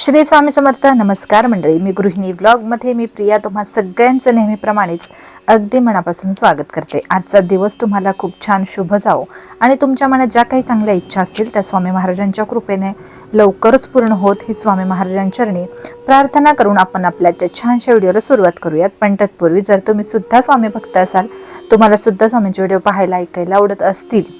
श्री स्वामी समर्थ नमस्कार मंडळी. मी गृहिणी व्लॉगमध्ये मी प्रिया तुम्हा सगळ्यांचं नेहमीप्रमाणेच अगदी मनापासून स्वागत करते. आजचा दिवस तुम्हाला खूप छान शुभ जावो. आणि तुमच्या मनात ज्या काही चांगल्या इच्छा असतील त्या स्वामी महाराजांच्या कृपेने लवकरच पूर्ण होत ही स्वामी महाराजांचरणी प्रार्थना करून आपण आपल्या छानशा व्हिडिओला सुरुवात करूयात. पण तत्पूर्वी जर तुम्ही सुद्धा स्वामी भक्त असाल तुम्हाला सुद्धा स्वामींचे व्हिडिओ पाहायला ऐकायला आवडत असतील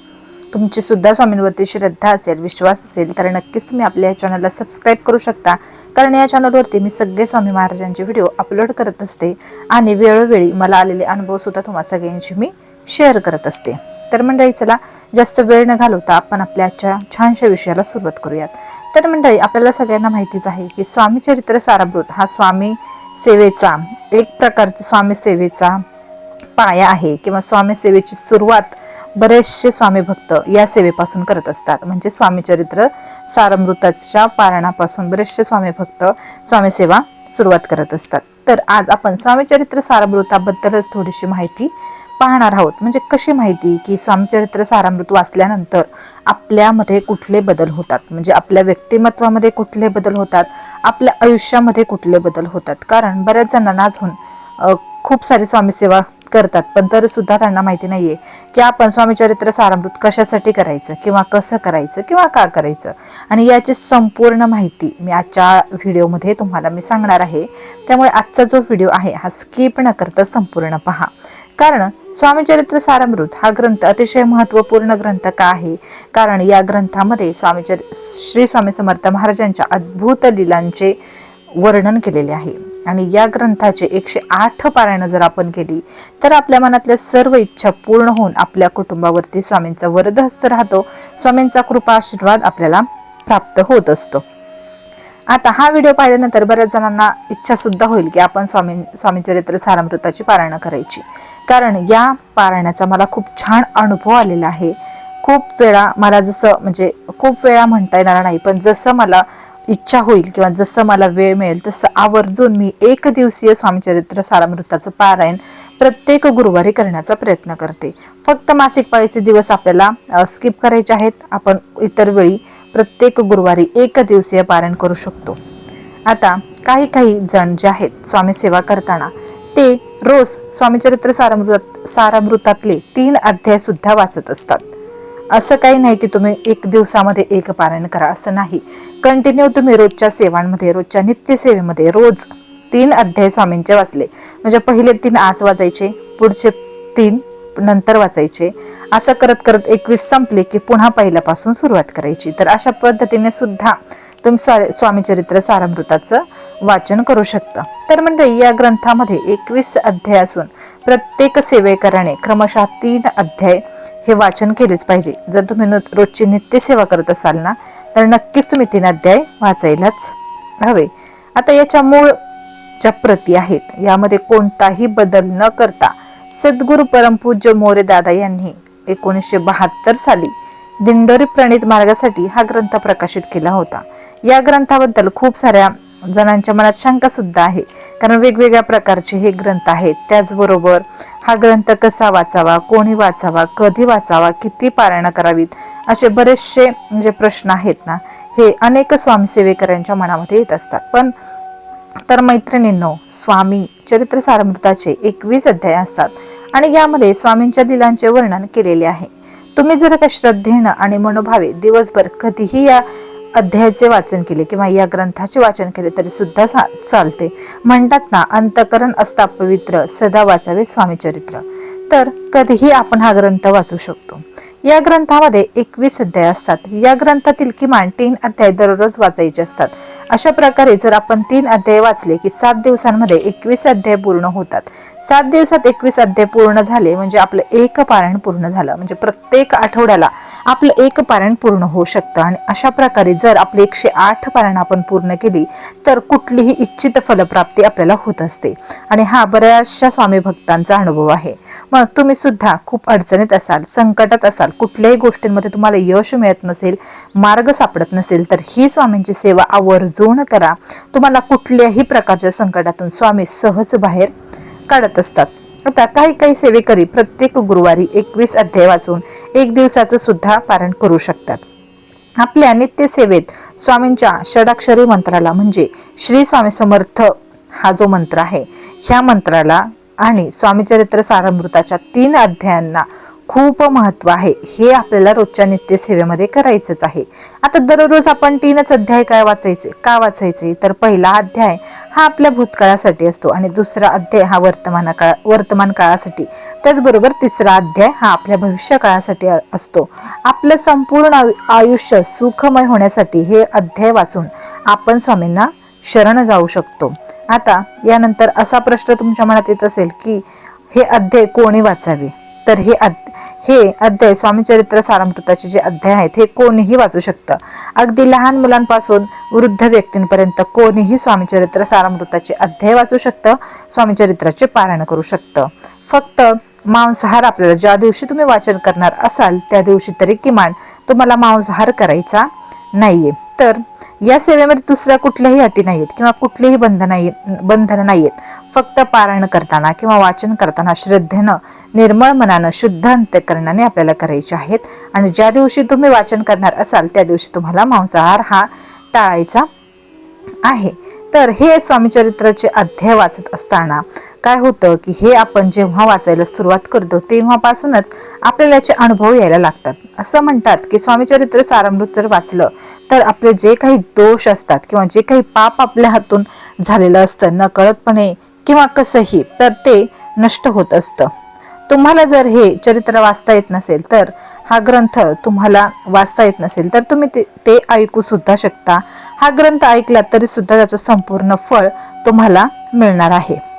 तुमची सुद्धा स्वामींवरती श्रद्धा असेल विश्वास असेल तर नक्कीच तुम्ही आपल्या या चॅनलला सबस्क्राईब करू शकता. कारण या चॅनलवरती मी सगळे स्वामी महाराजांचे व्हिडिओ अपलोड करत असते आणि वेळोवेळी मला आलेले अनुभव सुद्धा तुम्हा सगळ्यांशी मी शेअर करत असते. तर मंडळी चला जास्त वेळ न घालवता आपण आपल्या आजच्या छानशा विषयाला सुरुवात करूयात. तर मंडळी आपल्याला सगळ्यांना माहितीच आहे की स्वामी चरित्र सारामृत हा स्वामी सेवेचा एक प्रकारचा स्वामी सेवेचा पाया आहे किंवा स्वामी सेवेची सुरुवात बरेचसे स्वामी भक्त या सेवेपासून करत असतात. म्हणजे स्वामी चरित्र सारमृताच्या पारणापासून बरेचसे स्वामी भक्त स्वामी सेवा सुरुवात करत असतात. तर आज आपण स्वामी चरित्र सारामृताबद्दलच थोडीशी माहिती पाहणार आहोत. म्हणजे कशी माहिती? की स्वामीचरित्र सारामृत वाचल्यानंतर आपल्यामध्ये कुठले बदल होतात? म्हणजे आपल्या व्यक्तिमत्वामध्ये कुठले बदल होतात? आपल्या आयुष्यामध्ये कुठले बदल होतात? कारण बऱ्याच जणांना अजून खूप सारी स्वामी सेवा करतात. पण तरी सुद्धा त्यांना माहिती नाहीये की आपण स्वामी चरित्र सारामृत कशासाठी करायचं? किंवा कसं करायचं? किंवा का करायचं? आणि याची संपूर्ण माहिती मी आजच्या व्हिडिओमध्ये तुम्हाला मी सांगणार आहे. त्यामुळे आजचा जो व्हिडिओ आहे हा स्किप न करता संपूर्ण पहा. कारण स्वामी चरित्र सारामृत हा ग्रंथ अतिशय महत्त्वपूर्ण ग्रंथ का आहे? कारण या ग्रंथामध्ये स्वामीचर श्री स्वामी समर्थ महाराजांच्या अद्भुत लीलांचे वर्णन केलेले आहे. आणि या ग्रंथाचे एकशे आठ पारायणं जर आपण केली तर आपल्या मनातल्या सर्व इच्छा पूर्ण होऊन आपल्या कुटुंबावरती स्वामींचा वरदहस्त राहतो. स्वामींचा कृपा आशीर्वाद आपल्याला प्राप्त होत असतो. आता हा व्हिडिओ पाहिल्यानंतर बऱ्याच जणांना इच्छा सुद्धा होईल की आपण स्वामी स्वामी चरित्र सारामृताची पारायणं करायची. कारण या पारायणाचा मला खूप छान अनुभव आलेला आहे. खूप वेळा मला जसं म्हणजे खूप वेळा म्हणता येणार नाही पण जसं मला इच्छा होईल किंवा जसं मला वेळ मिळेल तसं आवर्जून मी एक दिवसीय स्वामीचरित्र सारामृताचं पारायण प्रत्येक गुरुवारी करण्याचा प्रयत्न करते. फक्त मासिक पाळीचे दिवस आपल्याला स्किप करायचे आहेत. आपण इतर वेळी प्रत्येक गुरुवारी एक दिवसीय पारायण करू शकतो. आता काही काही जण जे आहेत स्वामी सेवा करताना ते रोज स्वामीचरित्र सारामृत सारामृतातले तीन अध्याय सुद्धा वाचत असतात. असं काही नाही की तुम्ही एक दिवसामध्ये एक पारायण करा असं नाही. कंटिन्यू तुम्ही रोजच्या सेवांमध्ये रोजच्या नित्यसेवेमध्ये रोज तीन अध्याय स्वामींचे वाचले. म्हणजे पहिले तीन आज वाचायचे पुढचे तीन नंतर वाचायचे. असं करत करत एकवीस संपले की पुन्हा पहिल्यापासून सुरुवात करायची. तर अशा पद्धतीने सुद्धा तुम्ही स्वा स्वामी चरित्र सारामृताचं वाचन करू शकता. तर मंडळी या ग्रंथामध्ये एकवीस अध्याय असून प्रत्येक सेवेकराने क्रमशः तीन अध्याय हे वाचन केलेच पाहिजे. जर तुम्ही रोजची नित्यसेवा करत असाल ना तर नक्कीच तुम्ही तीन अध्याय वाचायलाच हवे. आता याच्या मूळ ज्या प्रती आहेत. यामध्ये कोणताही बदल न करता सद्गुरू परमपूज्य मोरे दादा यांनी एकोणीसशे बहात्तर साली दिंडोरी प्रणित मार्गासाठी हा ग्रंथ प्रकाशित केला होता. या ग्रंथाबद्दल खूप साऱ्या जणांच्या मनात शंका सुद्धा आहे. कारण वेगवेगळ्या प्रकारचे हे ग्रंथ आहेत. त्याचबरोबर हा ग्रंथ कसा वाचावा कोणी वाचावा कधी वाचावा किती पारायण करावीत असे बरेचसे म्हणजे प्रश्न आहेत ना हे अनेक स्वामी सेवेकऱ्यांच्या मनामध्ये येत असतात. पण तर मैत्रिणींनो स्वामी चरित्र सारमृताचे एकवीस अध्याय असतात आणि यामध्ये स्वामींच्या लिलांचे वर्णन केलेले आहे. तुम्ही जर का श्रद्धेनं आणि मनोभावे दिवसभर कधीही या अध्यायाचे वाचन केले किंवा या ग्रंथाचे वाचन केले तरी सुद्धा चालते. म्हणतात ना अंतकरण असता पवित्र सदा वाचावे स्वामी चरित्र. तर कधीही आपण हा ग्रंथ वाचू शकतो. या ग्रंथामध्ये एकवीस अध्याय असतात. या ग्रंथातील किमान तीन अध्याय दररोज वाचायचे असतात. अशा प्रकारे जर आपण तीन अध्याय वाचले की सात दिवसांमध्ये एकवीस अध्याय पूर्ण होतात. सात दिवसात एकवीस अध्याय पूर्ण झाले म्हणजे आपलं एक पारायण पूर्ण झालं. म्हणजे प्रत्येक आठवड्याला आपलं एक पारायण पूर्ण होऊ शकतं आणि अशा प्रकारे जर आपली एकशे आठ पारायण आपण पूर्ण केली तर कुठलीही इच्छित फलप्राप्ती आपल्याला होत असते. आणि हा बऱ्याचशा स्वामी भक्तांचा अनुभव आहे. मग तुम्ही सुद्धा खूप अडचणीत असाल संकटात असाल कुठल्याही गोष्टींमध्ये तुम्हाला यश मिळत नसेल मार्ग सापडत नसेल तर ही स्वामींची सेवा आवर्जून करा. तुम्हाला कुठल्याही प्रकारच्या संकटातून स्वामी सहज बाहेर काढत असतात. आता काही काही सेवेकरी प्रत्येक गुरुवारी एकवीस अध्याय वाचून एक दिवसाचं सुद्धा पारण करू शकतात. आपल्या नित्यसेवेत स्वामींच्या षडाक्षरी मंत्राला म्हणजे श्री स्वामी समर्थ हा जो मंत्र आहे ह्या मंत्राला आणि स्वामी चरित्र सारामृताच्या तीन अध्यायांना खूप महत्त्व आहे. हे आपल्याला रोजच्या नित्यसेवेमध्ये करायचंच आहे. आता दररोज आपण तीनच अध्याय काय वाचायचे? का वाचायचे? तर पहिला अध्याय हा आपल्या भूतकाळासाठी असतो आणि दुसरा अध्याय हा वर्तमान काळ वर्तमान काळासाठी. त्याचबरोबर तिसरा अध्याय हा आपल्या भविष्य काळासाठी असतो. आपलं संपूर्ण आयु- आयुष्य सुखमय होण्यासाठी हे अध्याय वाचून आपण स्वामींना शरण जाऊ शकतो. आता यानंतर असा प्रश्न तुमच्या मनात येत असेल की हे अध्याय कोणी वाचावे? तर हे अध- हे अध्याय स्वामी चरित्र सारामृताचे जे अध्याय आहेत हे कोणीही वाचू शकतं. अगदी लहान मुलांपासून वृद्ध व्यक्तींपर्यंत कोणीही स्वामी चरित्र सारामृताचे अध्याय वाचू शकतं स्वामी चरित्राचे पारायण करू शकतं. फक्त मांसाहार आपल्याला ज्या दिवशी तुम्ही वाचन करणार असाल त्या दिवशी तरी किमान तुम्हाला मांसाहार करायचा नाहीये. तर या सेवेमध्ये दुसऱ्या कुठल्याही अटी नाहीत किंवा कुठलीही बंधन नाही बंधनं नाहीयेत. फक्त पारायण करताना किंवा वाचन करताना श्रद्धेनं निर्मळ मनानं शुद्ध अंत्यकरणाने आपल्याला करायचे आहेत. आणि ज्या दिवशी तुम्ही वाचन करणार असाल त्या दिवशी तुम्हाला मांसाहार हा टाळायचा आहे. तर हे स्वामीचरित्राचे अध्याय वाचत असताना काय होतं की हे आपण जेव्हा वाचायला सुरुवात करतो तेव्हापासूनच आपल्याला याचे अनुभव यायला लागतात. असं म्हणतात की स्वामीचरित्र सारामृत जर वाचलं तर आपले जे काही दोष असतात किंवा जे काही पाप आपल्या हातून झालेलं असतं नकळतपणे किंवा कसंही तर ते नष्ट होत असतं. तुम्हाला जर हे चरित्र वाचता येत नसेल तर हा ग्रंथ तुम्हाला वाचता येत नसेल तर तुम्ही ते- ते ऐकू सुद्धा शकता. हा ग्रंथ ऐकला तरी सुद्धा त्याचं संपूर्ण फळ तुम्हाला मिळणार आहे.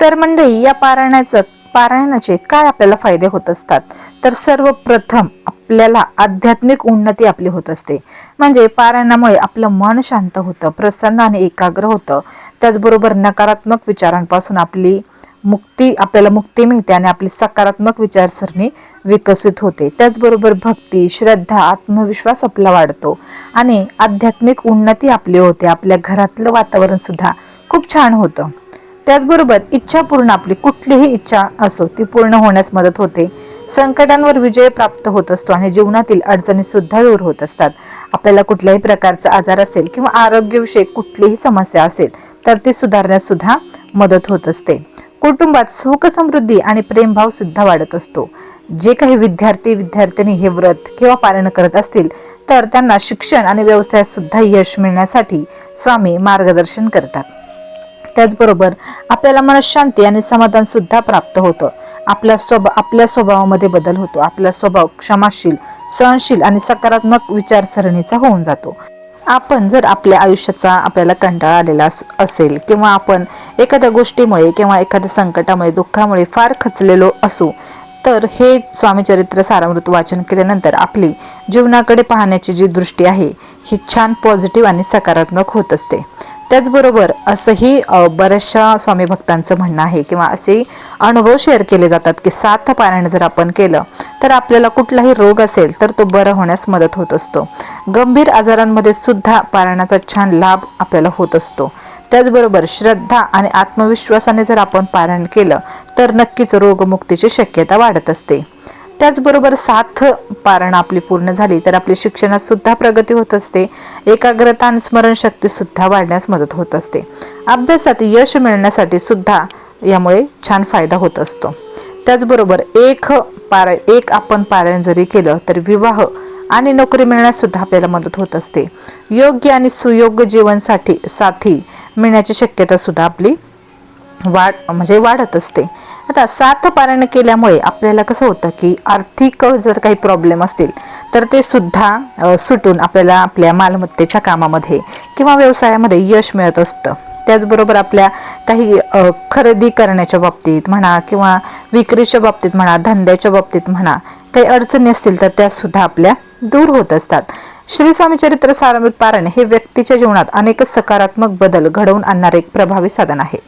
तर मंडळी या पारायणाचं पारायणाचे काय आपल्याला फायदे होत असतात? तर सर्वप्रथम आपल्याला आध्यात्मिक उन्नती आपली होत असते. म्हणजे पारायणामुळे आपलं मन शांत होतं प्रसन्न आणि एकाग्र होतं. त्याचबरोबर नकारात्मक विचारांपासून आपली मुक्ती आपल्याला मुक्ती मिळते आणि आपली सकारात्मक विचारसरणी विकसित होते. त्याचबरोबर भक्ती श्रद्धा आत्मविश्वास आपला वाढतो आणि आध्यात्मिक उन्नती आपली होते. आपल्या घरातलं वातावरण सुद्धा खूप छान होतं. त्याचबरोबर इच्छा पूर्ण आपली कुठलीही इच्छा असो ती पूर्ण होण्यास मदत होते. संकटांवर विजय प्राप्त होत असतो आणि जीवनातील अडचणी सुद्धा दूर होत असतात. आपल्याला कुठल्याही प्रकारचा आजार असेल किंवा आरोग्यविषयक कुठलीही समस्या असेल तर ती सुधारण्यास सुद्धा मदत होत असते. कुटुंबात सुख समृद्धी आणि प्रेमभाव सुद्धा वाढत असतो. जे काही विद्यार्थी विद्यार्थिनी हे व्रत किंवा पालन करत असतील तर त्यांना शिक्षण आणि व्यवसायात सुद्धा यश मिळण्यासाठी स्वामी मार्गदर्शन करतात. त्याचबरोबर आपल्याला मनशांती आणि समाधान सुद्धा प्राप्त होतं. आपल्या स्वभाव आपल्या स्वभावामध्ये बदल होतो. आपला स्वभाव क्षमाशील सहनशील आणि सकारात्मक विचारसरणीचा होऊन जातो. आपण जर आपल्या आयुष्याचा आपल्याला कंटाळा आलेला असेल किंवा आपण एखाद्या गोष्टीमुळे किंवा एखाद्या संकटामुळे दुःखामुळे फार खचलेलो असू तर हे स्वामीचरित्र सारामृत वाचन केल्यानंतर आपली जीवनाकडे पाहण्याची जी दृष्टी आहे ही छान पॉझिटिव्ह आणि सकारात्मक होत असते. त्याचबरोबर असंही बऱ्याचशा स्वामी भक्तांचं म्हणणं आहे किंवा असे अनुभव शेअर केले जातात की साथ पारायण जर आपण केलं तर आपल्याला कुठलाही रोग असेल तर तो बरं होण्यास मदत होत असतो. गंभीर आजारांमध्ये सुद्धा पारायणाचा छान लाभ आपल्याला होत असतो. त्याचबरोबर श्रद्धा आणि आत्मविश्वासाने जर आपण पारायण केलं तर नक्कीच रोगमुक्तीची शक्यता वाढत असते. त्याचबरोबर साथ पारण आपली पूर्ण झाली तर आपली शिक्षणात सुद्धा प्रगती होत असते. एकाग्रता आणि स्मरणशक्ती सुद्धा वाढण्यास मदत होत असते. अभ्यासात यश मिळण्यासाठी सुद्धा यामुळे छान फायदा होत असतो. त्याचबरोबर एक पार एक आपण पारायण जरी केलं तर विवाह आणि नोकरी मिळण्यास सुद्धा आपल्याला मदत होत असते. योग्य आणि सुयोग्य जीवनसाठी साथी मिळण्याची शक्यता सुद्धा आपली वाढ म्हणजे वाढत असते. आता साथ पारण केल्यामुळे आपल्याला कसं होतं की आर्थिक जर काही प्रॉब्लेम असतील तर ते सुद्धा सुटून आपल्याला आपल्या मालमत्तेच्या कामामध्ये किंवा व्यवसायामध्ये यश मिळत असतं. त्याचबरोबर आपल्या काही खरेदी करण्याच्या बाबतीत म्हणा किंवा विक्रीच्या बाबतीत म्हणा धंद्याच्या बाबतीत म्हणा काही अडचणी असतील तर त्या सुद्धा आपल्या दूर होत असतात. श्री स्वामी चरित्र सारामृत पारायण हे व्यक्तीच्या जीवनात अनेक सकारात्मक बदल घडवून आणणारे एक प्रभावी साधन आहे.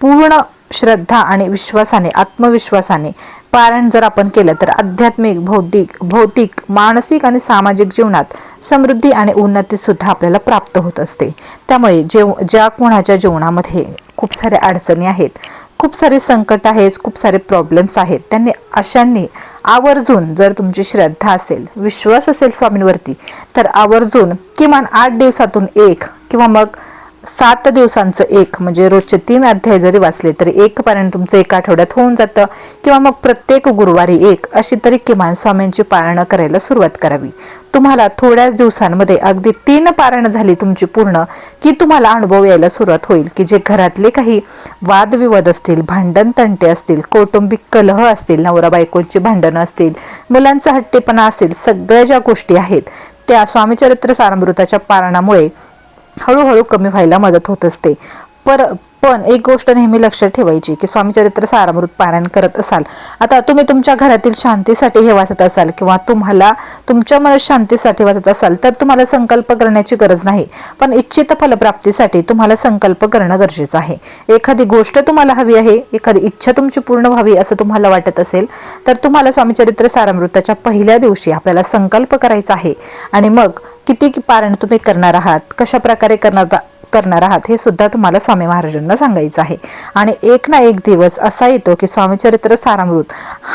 पूर्ण श्रद्धा आणि विश्वासाने आत्मविश्वासाने पारायण जर आपण केलं तर आध्यात्मिक बौद्धिक भौतिक मानसिक आणि सामाजिक जीवनात समृद्धी आणि उन्नती सुद्धा आपल्याला प्राप्त होत असते. त्यामुळे जेव ज्या कोणाच्या जीवनामध्ये खूप साऱ्या अडचणी आहेत खूप सारे संकट आहेत खूप सारे प्रॉब्लेम्स आहेत त्यांनी अशांनी आवर्जून जर तुमची श्रद्धा असेल विश्वास असेल स्वामींवरती तर आवर्जून किमान आठ दिवसातून एक किंवा मग सात दिवसांचं एक म्हणजे रोजचे तीन अध्याय जरी वाचले तरी एक पारायण तुमचं एका आठवड्यात होऊन जातं. किंवा मग प्रत्येक गुरुवारी एक अशी तरी किमान स्वामींची पारणं करायला सुरुवात करावी. तुम्हाला थोड्याच दिवसांमध्ये अगदी तीन पारणं झाली तुमची पूर्ण की तुम्हाला अनुभव यायला सुरुवात होईल की जे घरातले काही वादविवाद असतील भांडण तंटे असतील कौटुंबिक कलह असतील नवरा बायकोंची भांडणं असतील मुलांचा हट्टेपणा असेल सगळ्या ज्या गोष्टी आहेत त्या स्वामीचरित्र सारामृताच्या पारणामुळे हळूहळू कमी व्हायला मदत होत असते. पर पण एक गोष्ट नेहमी लक्षात ठेवायची की स्वामीचरित्र सारामृत पारायण करत असाल. आता तुम्ही तुमच्या घरातील शांतीसाठी हे वाचत असाल किंवा तुम्हाला तुमच्या मनात शांतीसाठी वाचत असाल तर तुम्हाला संकल्प करण्याची गरज नाही. पण इच्छित फलप्राप्तीसाठी तुम्हाला संकल्प करणं गरजेचं आहे. एखादी गोष्ट तुम्हाला हवी आहे एखादी इच्छा तुमची पूर्ण व्हावी असं तुम्हाला वाटत असेल तर तुम्हाला स्वामीचरित्र सारामृताच्या पहिल्या दिवशी आपल्याला संकल्प करायचा आहे. आणि मग किती पारण तुम्ही करणार आहात कशा प्रकारे करणार करणार आहात हे सुद्धा तुम्हाला स्वामी महाराजांना सांगायचं आहे. आणि एक ना एक दिवस असा येतो की स्वामीचरित्र सारामृत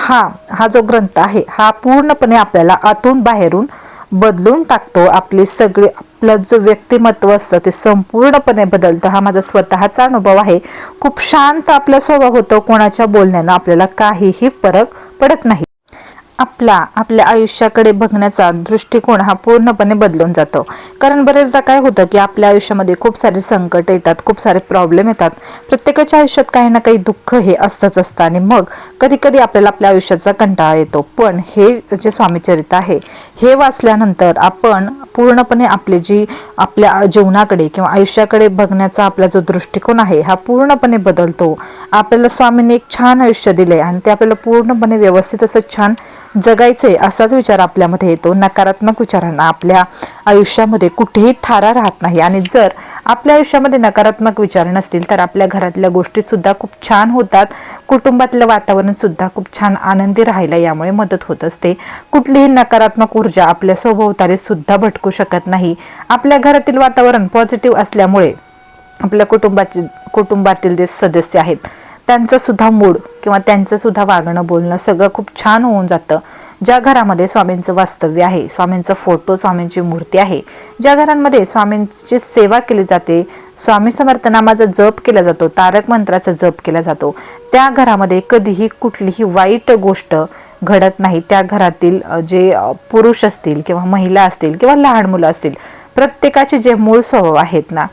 हा हा जो ग्रंथ आहे हा पूर्णपणे आपल्याला आतून बाहेरून बदलून टाकतो. आपले सगळे आपलं जो व्यक्तिमत्व असतं ते संपूर्णपणे बदलतं. हा माझा स्वतःचा अनुभव आहे. खूप शांत आपला स्वभाव होतो. कोणाच्या बोलण्यानं आपल्याला काहीही फरक पडत नाही. आपला आपल्या आयुष्याकडे बघण्याचा दृष्टिकोन हा पूर्णपणे बदलून जातो. कारण बरेचदा काय होतं की आपल्या आयुष्यामध्ये खूप सारे संकट येतात खूप सारे प्रॉब्लेम येतात. प्रत्येकाच्या आयुष्यात काही ना काही दुःख हे असतंच असतं आणि मग कधी कधी आपल्याला आपल्या आयुष्याचा कंटाळा येतो. पण हे जे स्वामीचरित आहे हे वाचल्यानंतर आपण पूर्णपणे आपली जी आपल्या जीवनाकडे किंवा आयुष्याकडे बघण्याचा आपला जो दृष्टिकोन आहे हा पूर्णपणे बदलतो. आपल्याला स्वामींनी एक छान आयुष्य दिले आणि ते आपल्याला पूर्णपणे व्यवस्थित असं छान जगायचंय असाच विचार आपल्यामध्ये येतो. नकारात्मक विचारांना आपल्या आयुष्यामध्ये कुठेही थारा राहत नाही. आणि जर आपल्या आयुष्यामध्ये नकारात्मक विचार नसतील तर आपल्या घरातल्या गोष्टीसुद्धा खूप छान होतात. कुटुंबातलं वातावरणसुद्धा खूप छान आनंदी राहायला यामुळे मदत होत असते. कुठलीही नकारात्मक ऊर्जा आपल्या सभोवताली सुद्धा भटकू शकत नाही. आपल्या घरातील वातावरण पॉझिटिव्ह असल्यामुळे आपल्या कुटुंबाचे कुटुंबातील जे सदस्य आहेत त्यांचं सुद्धा मूड किंवा त्यांचं सुद्धा वागणं बोलणं सगळं खूप छान होऊन जातं. ज्या घरामध्ये स्वामींचं वास्तव्य आहे स्वामींचा फोटो स्वामींची मूर्ती आहे ज्या घरांमध्ये स्वामींची सेवा केली जाते स्वामी समर्थनामाचा जप केला जातो तारक मंत्राचा जप केला जातो त्या घरामध्ये कधीही कुठलीही वाईट गोष्ट घडत नाही. त्या घरातील जे पुरुष असतील किंवा महिला असतील किंवा लहान मुलं असतील प्रत्येकाचे जे मूळ स्वभाव आहेत ना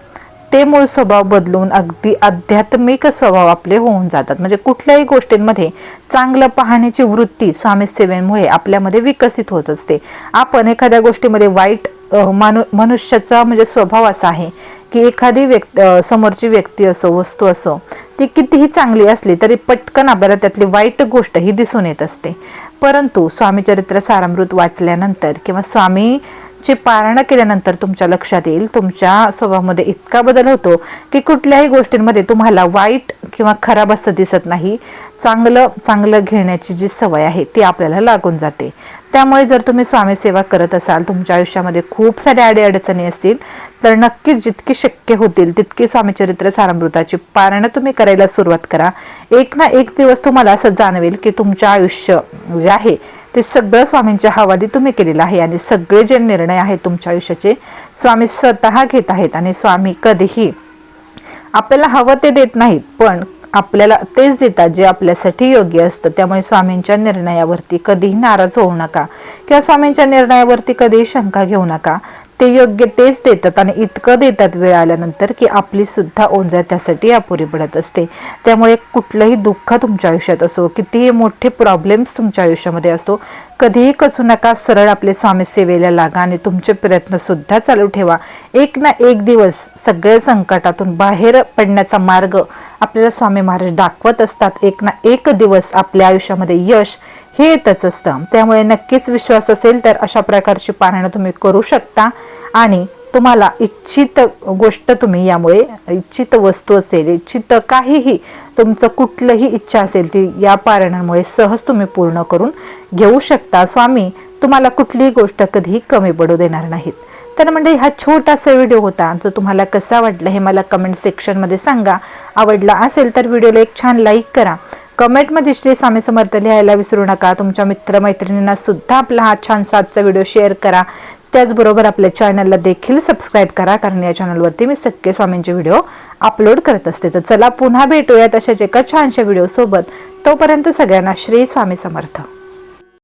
ते मूळ स्वभाव बदलून अगदी आध्यात्मिक स्वभाव आपले होऊन जातात. म्हणजे कुठल्याही गोष्टींमध्ये चांगलं पाहण्याची वृत्ती स्वामी सेवेमुळे आपल्यामध्ये विकसित होत असते. आपण एखाद्या गोष्टीमध्ये वाईट मानु मनुष्याचा म्हणजे स्वभाव असा आहे की एखादी व्यक्ती समोरची व्यक्ती असो वस्तू असो ती कितीही चांगली असली तरी पटकन आपल्याला त्यातली वाईट गोष्ट ही दिसून येत असते. परंतु स्वामी चरित्र सारामृत वाचल्यानंतर किंवा स्वामी ची पारणं केल्यानंतर तुमच्या लक्षात येईल तुमच्या स्वभावामध्ये इतका बदल होतो की कुठल्याही गोष्टींमध्ये तुम्हाला वाईट किंवा खराब असं दिसत नाही. चांगलं चांगलं घेण्याची जी सवय आहे ती आपल्याला लागून जाते. त्यामुळे जर तुम्ही स्वामी सेवा करत असाल तुमच्या आयुष्यामध्ये खूप साऱ्या अडीअडचणी असतील तर नक्कीच जितकी शक्य होतील तितकी स्वामीचरित्र सारामृताची पारणं तुम्ही करायला सुरुवात करा. एक ना एक दिवस तुम्हाला असं जाणवेल की तुमचं आयुष्य जे आहे ते सगळं स्वामींच्या हवाली तुम्ही केलेलं आहे आणि सगळे जे निर्णय आहेत तुमच्या आयुष्याचे स्वामी स्वतः घेत आहेत आणि स्वामी कधीही आपल्याला हवं ते देत नाहीत पण आपल्याला तेच देतात जे आपल्यासाठी योग्य असतं. त्यामुळे स्वामींच्या निर्णयावरती कधीही नाराज होऊ नका किंवा स्वामींच्या निर्णयावरती कधीही शंका घेऊ नका. ते योग्य तेच देतात आणि इतकं देतात वेळ आल्यानंतर की आपली सुद्धा ओंजा त्यासाठी अपुरी पडत असते. त्यामुळे कुठलंही दुःख तुमच्या आयुष्यात असो कितीही मोठे प्रॉब्लेम्स तुमच्या आयुष्यामध्ये असो कधीही कचू नका सरळ आपले स्वामी सेवेला लागा आणि तुमचे प्रयत्न सुद्धा चालू ठेवा. एक ना एक दिवस सगळ्या संकटातून बाहेर पडण्याचा मार्ग आपल्याला स्वामी महाराज दाखवत असतात. एक ना एक दिवस आपल्या आयुष्यामध्ये यश हे येतच असतं. त्यामुळे नक्कीच विश्वास असेल तर अशा प्रकारची पारायणं तुम्ही करू शकता. आणि तुम्हाला इच्छित गोष्ट तुम्ही यामुळे इच्छित वस्तू असेल इच्छित काहीही तुमचं कुठलंही इच्छा असेल ती या पारणामुळे सहज तुम्ही पूर्ण करून घेऊ शकता. स्वामी तुम्हाला कुठलीही गोष्ट कधीही कमी पडू देणार नाहीत. तर म्हणजे हा छोटासा व्हिडिओ होता. जो तुम्हाला कसा वाटला हे मला कमेंट सेक्शनमध्ये सांगा. आवडला असेल तर व्हिडिओला एक छान लाईक करा. कमेंटमध्ये श्री स्वामी समर्थ लिहायला विसरू नका. तुमच्या मित्रमैत्रिणींना सुद्धा आपला हा छान सातचा व्हिडिओ शेअर करा. त्याचबरोबर आपल्या चॅनलला देखील सबस्क्राईब करा कारण या चॅनलवरती मी सक्के स्वामींचे व्हिडिओ अपलोड करत असते. तर चला पुन्हा भेटूयात अशाच एका छानशा व्हिडिओ सोबत. तोपर्यंत सगळ्यांना श्री स्वामी समर्थ.